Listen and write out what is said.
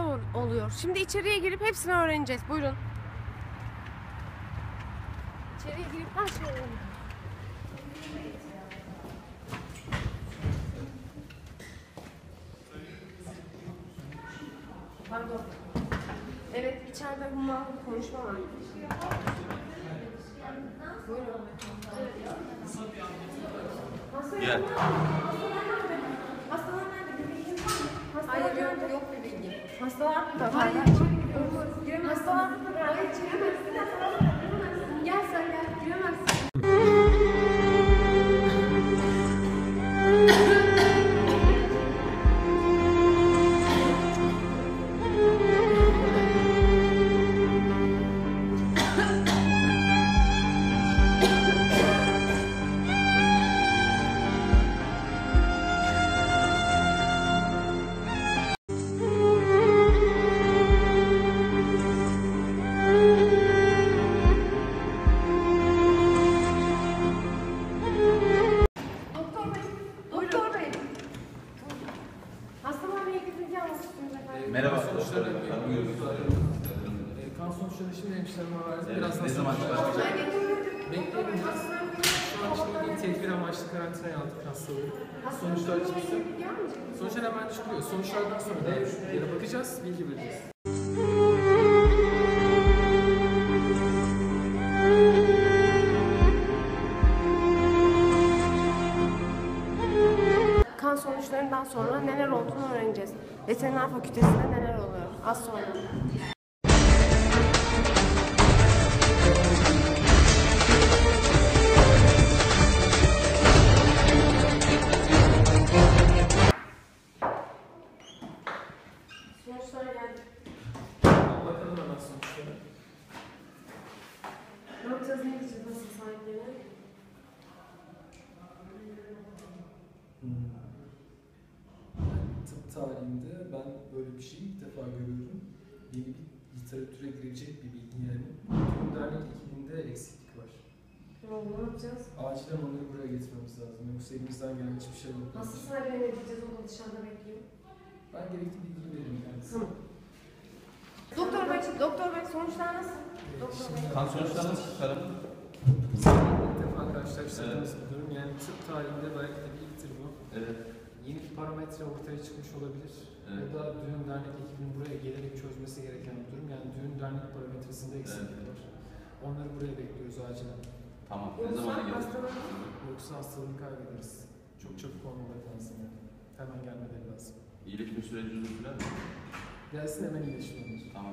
ol- oluyor. Şimdi içeriye girip hepsini öğreneceğiz. Buyurun. İçeriye girip her şeyi öğrenelim. Pardon. Evet, içeride hummalı konuşma var. Buyurun. Gel. Mas estou lá, mas estou lá. Merhaba. Sonuçları Doktor. Buyurun. E, kan sonuçları şimdi hemşirelerime verdim. Evet, Birazdan ne zaman çıkacak. Bekleyelim. Şu an şimdi tedbir amaçlı karantinaya aldık hastalığı. Sonuçlar çıksın. Sonuçlar hemen çıkıyor. Sonuçlardan sonra da yere bakacağız, bilgi vereceğiz. Kan sonuçlarından sonra neler olduğunu öğreneceğiz. Veteriner fakültesinde neler oluyor? Az sonra. Sonuçlar geldi. Bakalım hemen sonuçlara. Ne yapacağız, ne diyeceğiz nasıl sahiplerine? Bir şeyi ilk defa görüyorum. Yeni bir literatüre girecek bir bilgi yani. Tüm dernek ekibinde eksiklik var. Tamam, ne yapacağız? Acilen onları buraya getirmemiz lazım. Yoksa elimizden gelen hiçbir şey yok. Hasta sahiplerine ne diyeceğiz? O da dışarıda bekliyor. Ben gerekli bilgiyi veririm kendisine. Tamam. Doktor bey, doktor bey sonuçlar nasıl? Doktor bey. Kan sonuçları nasıl çıkarım? İlk defa karşılaştığımız bir durum. Yani tıp tarihinde belki de bir ilktir bu. Evet. Yeni bir parametre ortaya çıkmış olabilir. Evet. Ya da düğün dernek ekibinin buraya gelerek çözmesi gereken bir durum. Yani düğün dernek parametresinde eksiklik var. Onları buraya bekliyoruz acilen. Tamam. Ne zamana gelir? Yoksa hastalığını kaybederiz. Çok çabuk olmaları lazım. yani. Hemen gelmeleri lazım. İyileşme süreci uzun sürer mi? Gelsin hemen iyileştirelim. Tamam.